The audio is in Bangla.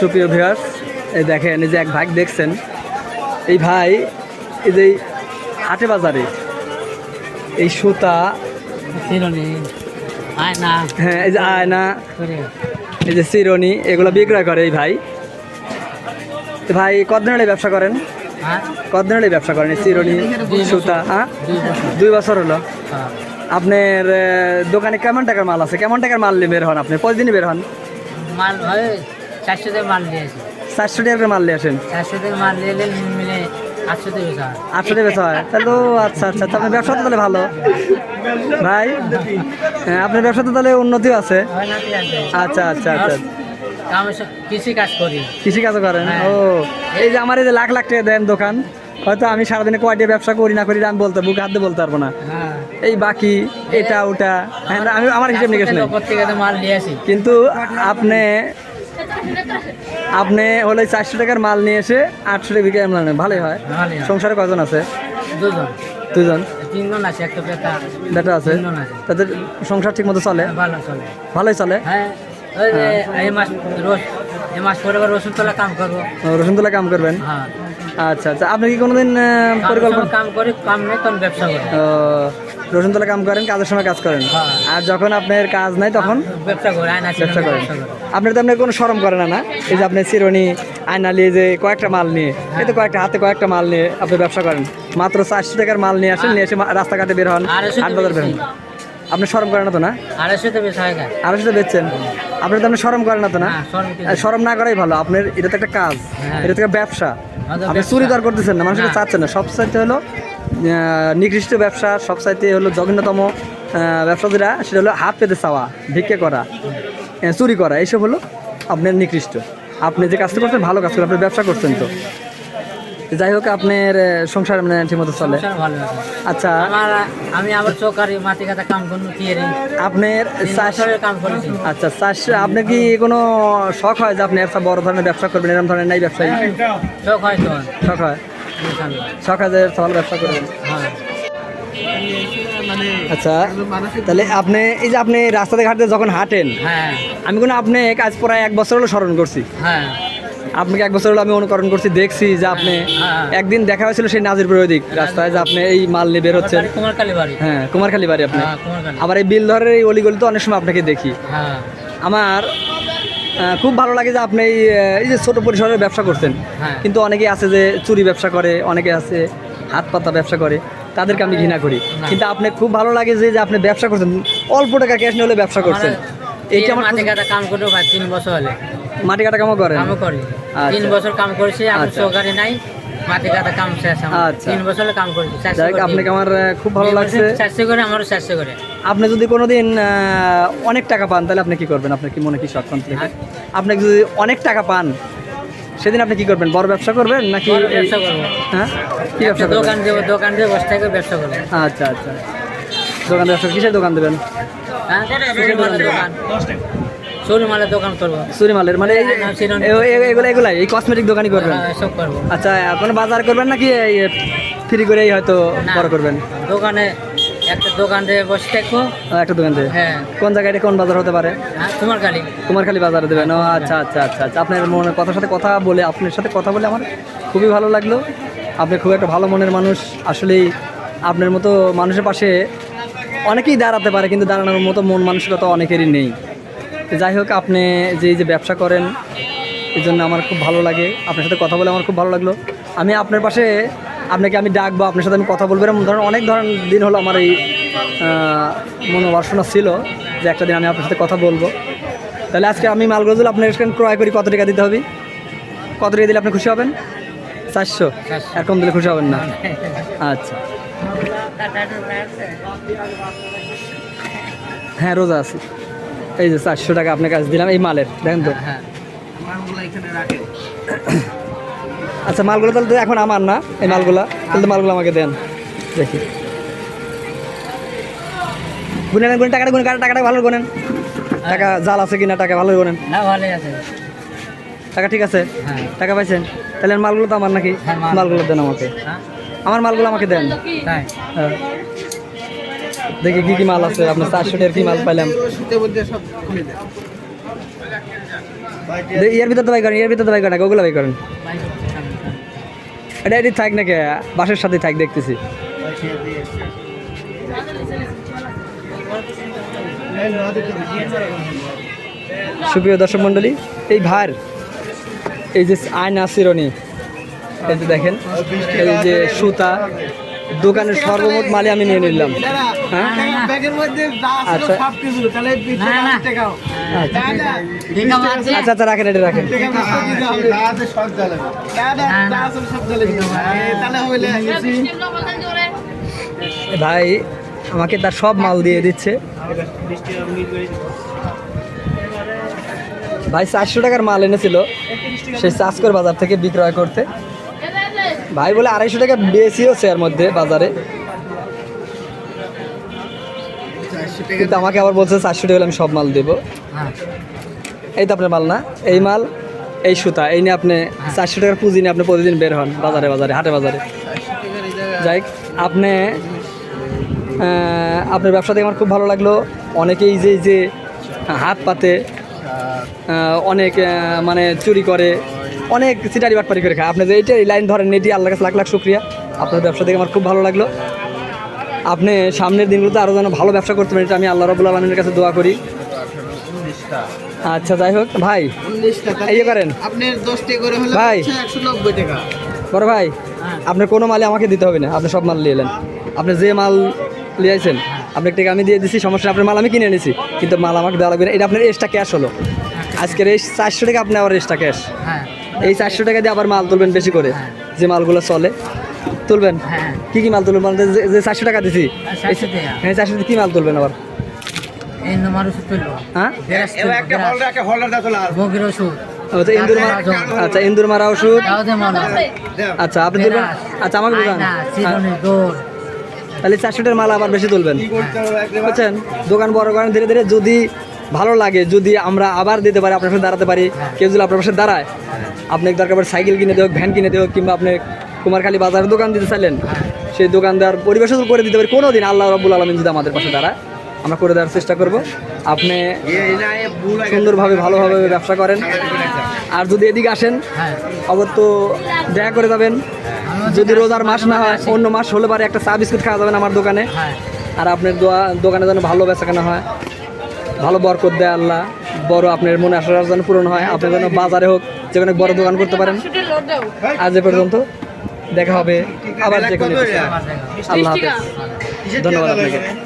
সুপ্রিয় ভিউয়ার্স এই দেখেন এই যে এক ভাই দেখছেন এই ভাই এই যে হাটে বাজারে এই সুতা হ্যাঁ এই যে আয়না এই যে চিরনি এগুলো বিক্রয় করে এই ভাই। ভাই কতদিন হলে ব্যবসা করেন? হ্যাঁ। কতদিন হলে ব্যবসা করেন চিরনি সুতা হ্যাঁ? দুই বছর। হলো। হ্যাঁ। আপনার দোকানে কেমন টাকার মাল আছে? কেমন টাকার মাল নিয়ে বের হন আপনি? প্রতিদিনই বের হন? মাল হয় চারশো থেকে মাল চারশো নিয়ে আসেন চারশো থেকে মাল নিয়ে এলে মিলে আটশো টাকা বেচা হয়। তাহলে তো আচ্ছা আচ্ছা আপনার ব্যবসা তো তাহলে ভালো। ভাই হ্যাঁ আপনার ব্যবসা তো তাহলে উন্নতিও আছে। আচ্ছা আচ্ছা আচ্ছা। কৃষি কাজ করি। কৃষি কাজও করেন? হ্যাঁ। ও এই যে আমার এই যে লাখ লাখ টাকা দেন দোকান হয়তো আমি সারাদিনে কয়টা ব্যবসা করি না করি আমি বলতে বুকে হাত বলতে পারব না। হ্যাঁ। এই বাকি এটা ওটা হ্যাঁ, আমি আমার হিসেব নিকেশ নেই। নিয়ে আসি। কিন্তু আপনি আপনি হলে চারশো টাকার মাল নিয়ে এসে আটশো টাকা বিক্রি করলেন। ভালোই হয়। হয়। সংসারে কজন আছে? দুজন। দুজন? তিনজন আছে একটা বেটা। বেটা আছে? তাদের সংসার ঠিক মতো চলে? হ্যাঁ, ভালো চলে। ভালোই চলে? হ্যাঁ এই মাস রোজ এই মাস পরে রসুন তোলা কাম করব। রসুনতলা কাম করবেন? হ্যাঁ। আচ্ছা আচ্ছা। আপনি কি কোনোদিন পরিকল্পনা কাম করি কাম নেই তখন ব্যবসা করি রসুনতলা কাম করেন কাজের সময় কাজ করেন। হ্যাঁ। আর যখন আপনার কাজ নাই তখন ব্যবসা করি ব্যবসা করেন। করি। আপনার তো আপনার কোনো সরম করে না না? এই যে আপনি চিরনি আয়না নিয়ে যে কয়েকটা মাল নিয়ে এই তো কয়েকটা হাতে কয়েকটা মাল নিয়ে আপনি ব্যবসা করেন। মাত্র চারশো টাকার মাল নিয়ে আসেন নিয়ে এসে রাস্তাঘাটে বের হন হাট বাজার বের হন। আপনি সরম করেন না তো না? আড়াইশো তো বেশি হয় না। আরও সেটা বেচছেন। আপনি তো আপনি সরম করেন না তো না? হ্যাঁ, সরম না করাই ভালো। আপনার এটা তো একটা কাজ হ্যাঁ। এটা তো একটা ব্যবসা। আপনি ব্যবসা। চুরি দর করতেছেন না মানুষকে চাচ্ছেন না। সব চাইতে হলো নিকৃষ্ট ব্যবসা সব চাইতে হলো জঘন্যতম ব্যবসা যেটা সেটা হলো হাত পেতে চাওয়া ভিক্ষে করা চুরি করা এইসব হলো আপনার নিকৃষ্ট। আপনি যে কাজটা করছেন ভালো কাজ করছেন আপনি ব্যবসা করছেন তো। যাই হোক আপনার সংসার মানে ঠিকমতো চলে। আচ্ছা। আমি আবার চৌকারি মাটি কাটা কাম করব কি রে আপনার কাম করেছি। আচ্ছা চাষ আপনার কি কোনো শখ হয় যে আপনি একটা বড় ধরনের ব্যবসা করবেন এরকম ধরনের নাই ব্যবসায়ী? চোখ হয় তো। শখ হয়। শখ হয় ব্যবসা করবেন হ্যাঁ আচ্ছা তাহলে আপনি এই যে আপনি রাস্তাতে ঘাটে যখন হাঁটেন হ্যাঁ। আমি কোনো আপনি আজ প্রায় এক বছর হলো স্মরণ করছি। হ্যাঁ। আপনাকে এক বছর হলো আমি অনুকরণ করছি দেখছি যে আপনি হ্যাঁ। একদিন দেখা হয়েছিল সেই নাজিরপুর ওই দিক রাস্তায় যে আপনি এই মাল নিয়ে বের হচ্ছেন। হ্যাঁ কুমারখালী বাড়ি আপনি। হ্যাঁ আবার এই বিল ধরের এই অলিগলি তো অনেক সময় আপনাকে দেখি। হ্যাঁ। আমার খুব ভালো লাগে যে আপনি এই, যে ছোট পরিসরের ব্যবসা করছেন। হ্যাঁ। কিন্তু অনেকে আছে যে চুরি ব্যবসা করে অনেকে আছে হাত পাতা ব্যবসা করে তাদেরকে আমি ঘৃণা করি। কিন্তু আপনি খুব ভালো লাগে যে যে আপনি ব্যবসা করছেন অল্প টাকা ক্যাশ নিয়ে হলে ব্যবসা করছেন। এইটা আমার মাটি কাটা কাম করতে ভাই তিন বছর হলে। মাটি কাটা কামও করেন? কামও করি। আচ্ছা। তিন বছর কাম করেছি আমি আচ্ছা। নাই। মাটি কাটা কাম শেষ আমার। আচ্ছা। তিন বছর কাম করেছি যাই হোক, আপনাকে আমার আহ, খুব ভালো লাগছে। চারশো করে আমারও চারশো করে। আপনি যদি কোনোদিন আহ, অনেক টাকা পান তাহলে আপনি কি করবেন? আপনার কি মনে কি শখ থেকে। আপনি যদি অনেক টাকা পান সেদিন আপনি কি করবেন? বড় ব্যবসা করবেন নাকি বড় ব্যবসা করব। হ্যাঁ? কি ব্যবসা করবেন? দোকান দেবো দোকান বসে ব্যবসা করব। আচ্ছা আচ্ছা। দোকান ব্যবসা কিসের দোকান দেবেন? হ্যাঁ কিসের দোকান। দোকান চুরি মালের দোকান করব সুরিমালের মানে হ্যাঁ, এগুলা এই কসমেটিক দোকানই করবেন? হ্যাঁ, সব করব। আচ্ছা কোনো বাজার করবেন নাকি ফ্রি করেই হয়তো বড় করবেন? দোকানে একটা দোকান দিয়ে বসে থাকব। একটা দোকান হ্যাঁ। কোন জায়গায় কোন বাজার হতে পারে? হ্যাঁ তোমার কালি তোমার খালি বাজারে দেবেন। ও আচ্ছা আচ্ছা আচ্ছা আচ্ছা। আপনার মনে কথার সাথে কথা বলে আপনার সাথে কথা বলে আমার খুবই ভালো লাগল। আপনি খুব একটা ভালো মনের মানুষ। আসলেই আপনার মতো মানুষের পাশে অনেকেই দাঁড়াতে পারে কিন্তু দাঁড়ানোর মতো মন মানসিকতা অনেকেরই নেই। যাই হোক আপনি যে যে ব্যবসা করেন এই জন্য আমার খুব ভালো লাগে। আপনার সাথে কথা বলে আমার খুব ভালো লাগল। আমি আপনার পাশে আপনাকে আমি ডাকবো আপনার সাথে আমি কথা বলব এরকম ধরুন অনেক ধরনের দিন হলো আমার এই মনোবাসনা ছিল যে একটা দিন আমি আপনার সাথে কথা বলব। তাহলে আজকে আমি মালগুলো যদি আপনার কাছে ক্রয় করি কত টাকা দিতে হবে? কত টাকা দিলে আপনি খুশি হবেন? চারশো। এরকম দিলে খুশি হবেন না? আচ্ছা। হ্যাঁ রোজা আছে। এই যে চারশো টাকা আপনার কাছে দিলাম এই মালের দেখেন তো। হ্যাঁ আচ্ছা মালগুলো তাহলে তো এখন আমার না এই মালগুলা। তাহলে মালগুলো আমাকে দেন। দেখি। গুনে নেন গুনে টাকাটা গুনে টাকাটা ভালো গুনেন? টাকা জাল আছে কিনা টাকা ভালো গুনেন? না আছে। টাকা ঠিক আছে? হ্যাঁ। টাকা পাইছেন? তাহলে মালগুলো তো আমার নাকি? হ্যাঁ, মালগুলো দেন আমাকে। হ্যাঁ। আমার মালগুলো আমাকে দেন। হ্যাঁ। দেখি কি কি মাল আছে, আপনার চারশো টাকার কি মাল পাইলাম এর ভিতর বাই করেন, এর ভিতর বাই করেন ওগুলো বাই করেন। এটা এটি থাক নাকি, বাসের সাথে থাক, দেখতেছি সুপ্রিয় দর্শক মণ্ডলী, এই ভার, এই যে আয়না শিরোনি এই যে দেখেন, এই যে সুতা দোকানের সর্বমোট মালে আমি নিয়ে নিলাম। হ্যাঁ? আচ্ছা। আচ্ছা। আচ্ছা আচ্ছা রাখেন এটা রাখেন। ভাই আমাকে তার সব মাল দিয়ে দিচ্ছে। ভাই চারশো টাকার মাল এনেছিল। সেই চাষকর বাজার থেকে বিক্রয় করতে। ভাই বলে আড়াইশো টাকা বেশিওছে এর মধ্যে বাজারে। কিন্তু আমাকে আবার বলছে চারশো টাকা আমি সব মাল দেবো। হ্যাঁ। এই তো আপনার মাল না? এই মাল এই সুতা এই নিয়ে আপনি চারশো টাকার পুঁজি নিয়ে আপনি প্রতিদিন বের হন বাজারে বাজারে হাটে বাজারে। যাই আপনি আপনার ব্যবসা দেখে আমার খুব ভালো লাগল। অনেকেই যে যে হাত পাতে অনেক মানে চুরি করে। অনেক সিটারি বাটপারি করে খায়। আপনি যে এইটা এই লাইন ধরেন এটি আল্লাহ কাছে লাখ লাখ শুক্রিয়া। আপনার ব্যবসা দেখে আমার খুব ভালো লাগল। আপনি সামনের দিনগুলোতে আরও যেন ভালো ব্যবসা করতে পারেন এটা আমি আল্লাহ রবুল্লা আলমীর কাছে দোয়া করি। আচ্ছা যাই হোক ভাই এই করেন। ভাই। বড় ভাই হ্যাঁ। আপনার কোনো মালে আমাকে দিতে হবে না আপনি সব মাল নিয়ে এলেন। আপনি যে মাল লিয়েছেন আপনার টাকা আমি দিয়ে দিছি সমস্যা আপনার মাল আমি কিনে এনেছি কিন্তু মাল আমাকে দেওয়া লাগবে না। এটা আপনার এক্সট্রা ক্যাশ হলো। আজকের এই চারশো টাকা আপনি আবার এক্সট্রা ক্যাশ হ্যাঁ। এই চারশো টাকা দিয়ে আবার মাল তুলবেন বেশি করে যে মালগুলো চলে। তুলবেন? হ্যাঁ। কি কি মাল তুলবেন? মানে যে- চারশো টাকা দিছি। চারশো টাকা। হ্যাঁ চারশো কি মাল তুলবেন আবার? হ্যাঁ? আচ্ছা ইন্দুর মারা আচ্ছা ওষুধ। আচ্ছা আপনি তুলবেন? আচ্ছা আমাকে বুঝান। আয়না, হ্যাঁ, তাহলে চারশো টাকার মাল আবার বেশি তুলবেন? বুঝছেন? দোকান বড় করেন ধীরে ধীরে যদি ভালো লাগে যদি আমরা আবার দিতে পারি আপনার সাথে দাঁড়াতে পারি। কেউ যদি আপনার পাশে দাঁড়ায় আপনি দরকার পড়ে সাইকেল কিনে দেওক ভ্যান কিনে দেওক কিংবা আপনি কুমারখালী বাজারে দোকান দিতে চাইলেন সেই দোকানদার পরিবেশও করে দিতে পারি। কোনো দিন আল্লাহ রব্বুল আলমিন যদি আমাদের পাশে দাঁড়ায় আমরা করে দেওয়ার চেষ্টা করব। আপনি সুন্দরভাবে ভালোভাবে ব্যবসা করেন। আর যদি এদিকে আসেন হ্যাঁ। অগত্য দেখা করে যাবেন। যদি রোজার মাস না হয় অন্য মাস হলে পারে একটা চা বিস্কুট খাওয়া যাবেন আমার দোকানে। হ্যাঁ। আর আপনার দোয়া দোকানে যেন ভালো বেচাকেনা হয়। ভালো বরকত দেয় আল্লাহ। বড় আপনার মনে আসার যেন পূরণ হয়। আপনি যেন বাজারে হোক যেখানে বড় দোকান করতে পারেন। আজ এ পর্যন্ত দেখা হবে আবার যে কোনো। আল্লাহ হাফেজ। ধন্যবাদ আপনাকে।